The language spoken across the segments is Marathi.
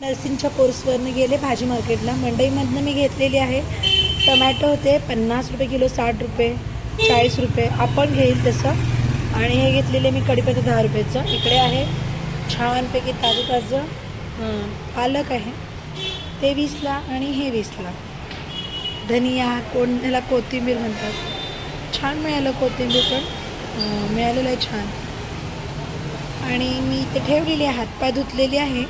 नर्सिंगच्या कोर्सवरनं गेले भाजी मार्केटला. मंडईमधनं मी घेतलेली आहे. टमॅटो होते पन्नास रुपये किलो साठ रुपये चाळीस रुपये. आपण घेईल तसं. आणि हे घेतलेले मी कढीपत्ता दहा रुपयाचं. इकडे आहे छानपैकी ताजं ताजं पालक आहे. ते वीसला आणि हे वीसला. धनिया कोण ह्याला कोथिंबीर म्हणतात. छान मिळालं कोथिंबीर पण. मिळालेलं आहे छान. आणि मी ते ठेवलेली आहे हातपाय धुतलेली आहे.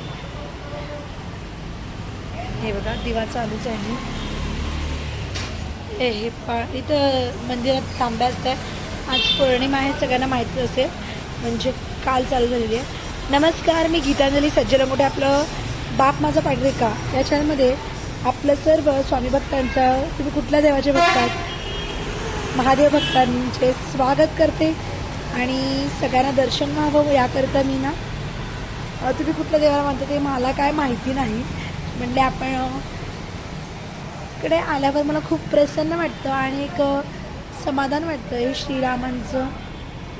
हे बघा दिवा चालूच आहे. हे हे पा इथं मंदिरात तांब्या असतात. आज पौर्णिमा आहे सगळ्यांना माहिती असेल. म्हणजे काल चालू झालेली आहे. नमस्कार मी गीतांजली सज्जन मोठे आपलं बाप माझा पाठवे का या चॅनलमध्ये आपलं सर्व स्वामी भक्तांचा तुम्ही कुठल्या देवाचे भक्त आहात महादेव भक्तांचे स्वागत करते. आणि सगळ्यांना दर्शन व्हावं याकरता मी ना तुम्ही कुठल्या देवाला मानता ते मला काय माहिती नाही. म्हणजे आपण इकडे आल्यावर मला खूप प्रसन्न वाटतं आणि एक समाधान वाटतं हे श्रीरामांचं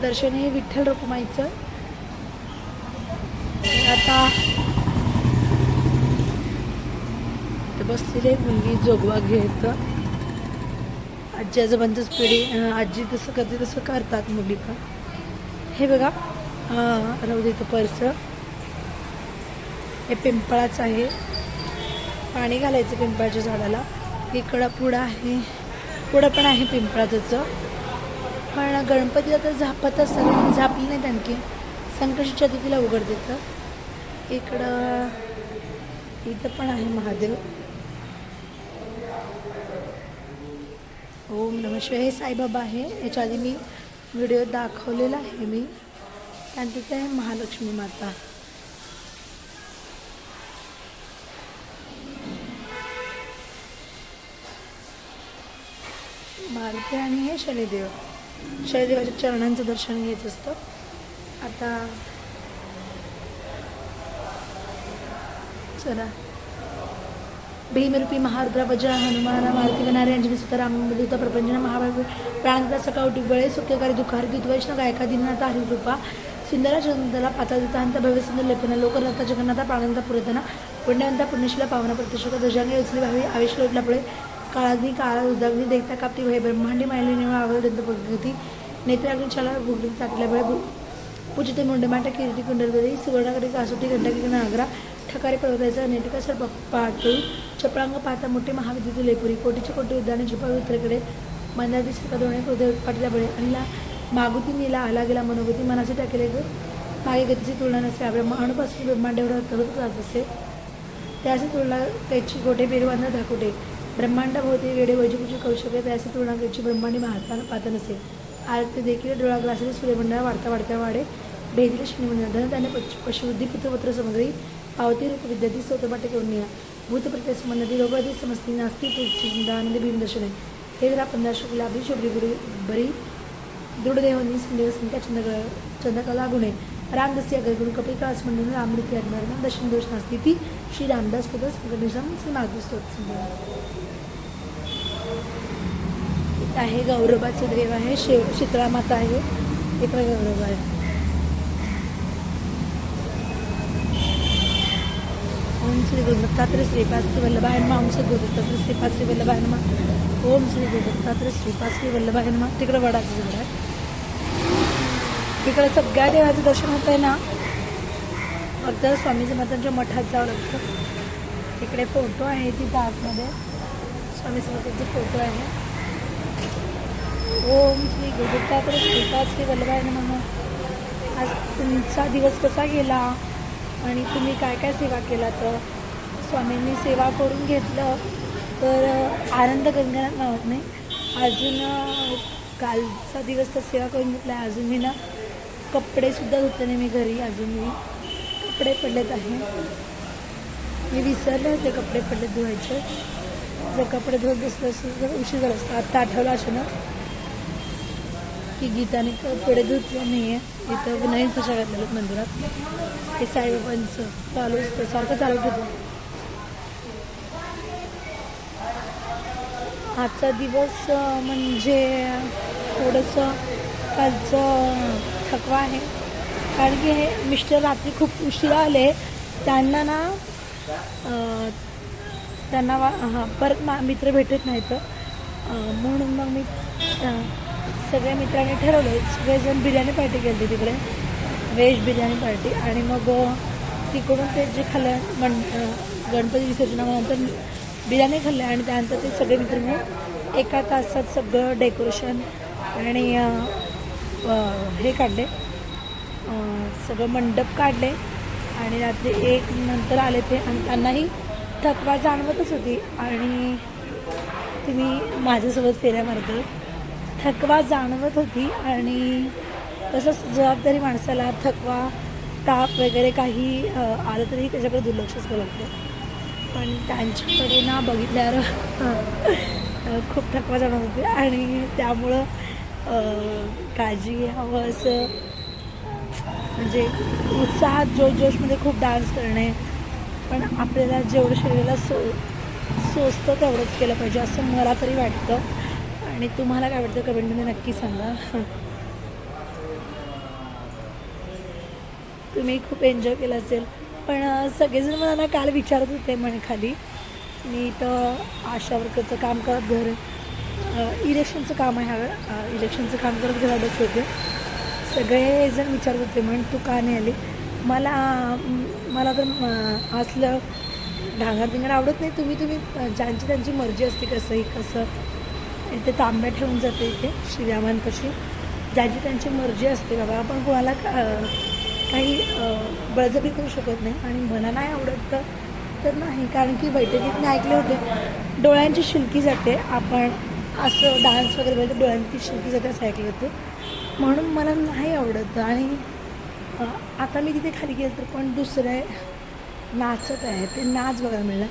दर्शन हे विठ्ठल रुक्माईचं. आता इथं बसलेली एक मुलगी जोगवा घेत. आजी आजोबांचंच पिढी आजी तसं करते तसं करतात मुली पण. हे बघा हां राहू दे पर्स. हे पिंपळाचं आहे. पाणी घालायचं पिंपळाच्या झाडाला. इकडं पुढं आहे पुढं पण आहे पिंपळाचं. पण गणपतीला तर झापत असेल झापली नाहीत आणखी. संकष्टी चतुर्थीला उघड देतं इकडं इथं पण आहे महादेव. ओम नम शिवाय. हे साईबाबा आहे. याच्या आधी मी व्हिडिओ दाखवलेला आहे मी. आणि तिथे आहे महालक्ष्मी माता. मारुती आणि हे शनिदेव. शनिदेवाच्या चरणांचं दर्शन घेत असतं. आता चला. भीमरूपी महारुद्रा वज्र हनुमान मारुती वनारे अंजली सुताराम दूत महाभाग महाभारत प्राणदा सकाळ बळे सुख्यकारी दुखार दुद्वैष्ण गायका दिनाथ हरिकृपा सुंदरा चंदला पाता दितांत भव्य सुंदर लेपना लोकरथा जगन्नाथा प्राणंदा पुरतना पुण्यवंता पुण्यशिला पावना प्रत्यक्ष ध्वजांगे उचली भावी आवेश लोटला पुढे काळाग्नी काळा उदाग्नी देखता कापती भय ब्रह्मांडी मायले निवळ आवडंत पद्धती नेत्राग्नी छाला गुगली ताटल्या बळे पूजिते मुंडमाटा किरीटी कुंडलवरी सुवर्णाकडे कासोटी घंटाकी नागरा ठकारे पर्वताचा नेटिका सर पाटळी चपळांग पाहता मोठे महाविद्युत लेपुरी कोटीचे कोटी उद्याने झुपावी उत्तरेकडे मंदादी सरका दोणे हृदय पाटल्या आणि ला मागुती नीला आला गेला मनोगती मनाचे टाकले ग मागे गतीची तुलना नसते आपल्या अणुपासून ब्रह्मांडावर करत जात असे त्याची तुलना त्याची गोटे पेरवांना धाकुटे ब्रह्मांड भोवती वेडे वैजपूची कौशल्य त्याची तुलना त्याची ब्रह्मांडी महात्मा पाहता नसे. आरती देखील डोळा ग्लासरी सूर्यमंडळ वाढता वाढत्या वाढे. भेदिले म्हणजे शनिमंडळ धन त्याने पशुबुद्धी पुत्रपत्र समग्री पावती रूप विद्यार्थी स्तोत्रपाठे करून या. भूतप्रत्य संबंधी रोगादी समस्ती नास्ती चिंतानंद भीमदर्शने हे जरा पंधरा शुक्ला अभि शोभरी गुरु बरी दृढदेवनी संदेव संख्या चंद्रकला चंद्रकला गुणे रामदस्य अग्रगुरु कपिका स्मंडन रामृती अज्ञान दर्शन दोष नास्ती ती श्री रामदास पद संकटनिसम श्री मार्गस्तोत आहे गौरवाचं देव आहे शिव शीतळा माता आहे. इकडे गौरव आहे. ओम श्री गुरुदत्तात्र श्रीपाद श्री वल्लभाय नमा. ओम श्री गुरुदत्तात्र श्रीपाद श्री वल्लभाय नमा. ओम श्री गुरुदत्तात्र श्रीपाद श्री वल्लभाय नमा. तिकडं वडाचं झाड आहे. तिकडं सगळ्या देवाचं दर्शन होतं आहे ना? अगदी स्वामीजी मातांच्या मठात जावं लागतं. तिकडे फोटो आहे तिथं आतमध्ये स्वामी समर्थांचे फोटो आहे. ओम श्री गुरुदत्तात्र श्रीपाद श्री वल्लभाय नमः आज तुमचा दिवस कसा गेला आणि तुम्ही काय काय सेवा केला तर? स्वामींनी सेवा करून घेतलं तर आनंद गंगनात मावत नाही अजून कालचा दिवस तर सेवा करून घेतला अजून मी ना कपडेसुद्धा धुतले नाही मी घरी. अजून मी कपडे पडलेत आहे. मी विसरले होते कपडे पडले धुवायचे. जर कपडे धुवत बसलं असेल जर उशीर झाला असतं आत्ता आठवलं असं ना? की गीताने कपडे धुतले नाही आहे इथं नवीन फशा घातलेलं मंदिरात. ते साईबाबांचं चालू असतं. सारखं चालू होतं आजचा दिवस म्हणजे थोडंसं कालचं थकवा आहे. कारण की हे मिस्टर रात्री खूप उशिरा आले. त्यांना ना त्यांना वा हां परत मा मित्र भेटत नाहीत. म्हणून मग मी सगळ्या मित्रांनी ठरवलं सगळेजण बिर्याणी पार्टी केली तिकडे. व्हेज बिर्याणी पार्टी आणि मग तिकडून ते जे खाल्लं मण गणपती विसर्जनानंतर बिर्याणी खाल्ले आणि त्यानंतर ते सगळे मित्र मिळून एका तासात सगळं डेकोरेशन आणि हे काढले. सगळं मंडप काढले. आणि रात्री एक नंतर आले ते आणि त्यांनाही थकवा जाणवतच होती. आणि तुम्ही माझ्यासोबत फेऱ्या मारतो थकवा जाणवत होती आणि तसंच जबाबदारी माणसाला थकवा ताप वगैरे काही आलं तरी त्याच्याकडे दुर्लक्षच करावं लागतं. पण त्यांच्याकडे ना बघितल्यावर खूप थकवा जाणवत होते आणि त्यामुळं काळजी घ्यावं असं म्हणजे उत्साहात जोश जोशमध्ये खूप डान्स करणे पण आपल्याला जेवढं शरीराला सो सोसतं तेवढंच केलं पाहिजे असं मला तरी वाटतं. आणि तुम्हाला काय वाटतं? कमेंटमध्ये नक्की सांगा. तुम्ही खूप एन्जॉय केलं असेल. पण सगळेजण मला ना काल विचारत होते म्हणे खाली मी इथं आशा वर्करचं काम करत घर इलेक्शनचं काम आहे. ह्यावेळी इलेक्शनचं काम करत घरात बसले होते. सगळेजण विचारत होते म्हण तू का नाही आली? मला मला तर असलं ढांगर भिंगर आवडत नाही. तुम्ही तुम्ही ज्यांची त्यांची मर्जी असते कसंही कसं इथे तांब्या ठेवून जाते इथे श्रीरामांपाशी ज्याची त्यांची मर्जी असते बाबा. आपण कोणाला का- काही बळजबी करू शकत नाही आणि मला नाही आवडत तर तर नाही. कारण की बैठकीत मी ऐकले होते डोळ्यांची शिलकी जाते. आपण असं डान्स वगैरे बघितलं डोळ्यांची शिलकी जाते असं ऐकलं होतं. म्हणून मला नाही आवडत आणि आता मी तिथे खाली गेलं तर पण दुसरे नाचत आहे. ते नाच बघायला मिळणार.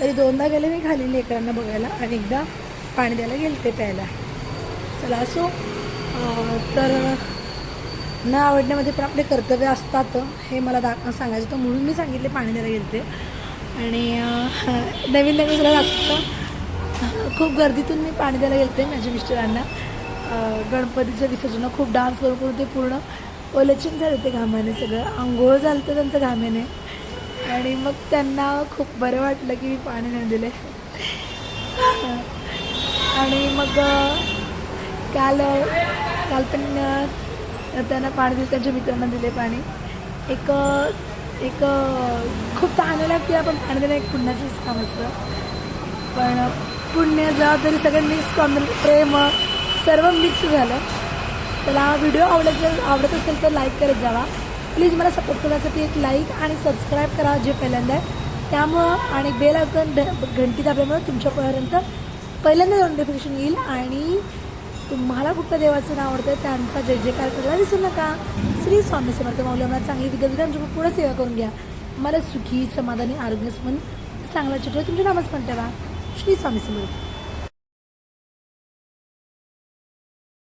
तरी दोनदा गेले मी खाली लेकरांना बघायला आणि एकदा पाणी द्यायला गेले ते प्यायला. चला असो. तर न आवडण्यामध्ये पण आपले कर्तव्य असतात. हे मला दा सांगायचं होतं. म्हणून मी सांगितले पाणी द्यायला गेले आणि नवीन नवीन तुला असतं खूप गर्दीतून मी पाणी द्यायला गेलते माझ्या मिस्टरांना. गणपतीचं गणपतीच्या विसर्जन खूप डान्स करून करून ते पूर्ण. ओलचिन झाले ते घामाने सगळं. आंघोळ झालं तर त्यांचं घामाने. आणि मग त्यांना खूप बरं वाटलं की मी पाणी नाही दिले. आणि मग काल काल पण त्यांना पाणी दिलं त्यांच्या मित्रांना दिले पाणी. एक एक खूप तहान लागते आपण पाणी देणं एक पुण्याचंच काम असतं. पण पुण्य जबाबदारी सगळं मिक्स कॉम्बिन प्रेम सर्व मिक्स झालं. त्याला हा व्हिडिओ आवडत आवडत असेल तर लाईक करत जावा. प्लीज मला सपोर्ट करण्यासाठी एक लाईक आणि सबस्क्राईब करा जे पहिल्यांदा आहे. त्यामुळं आणि बेल आयकॉन घंटी दाबल्यामुळे तुमच्यापर्यंत पहिल्यांदा नोटिफिकेशन येईल आणि तुम्हाला कुठलं देवाचं नाव आवडतं त्यांचा जय जयकार करायला विसरू नका. श्री स्वामी समर्थ माऊली मला चांगली विद्यापीठांची पुढे सेवा करून घ्या. मला सुखी समाधानी आरोग्यस्मन चांगला चित्र तुमच्या नामच पण ठेवा. श्री स्वामी समर्थ.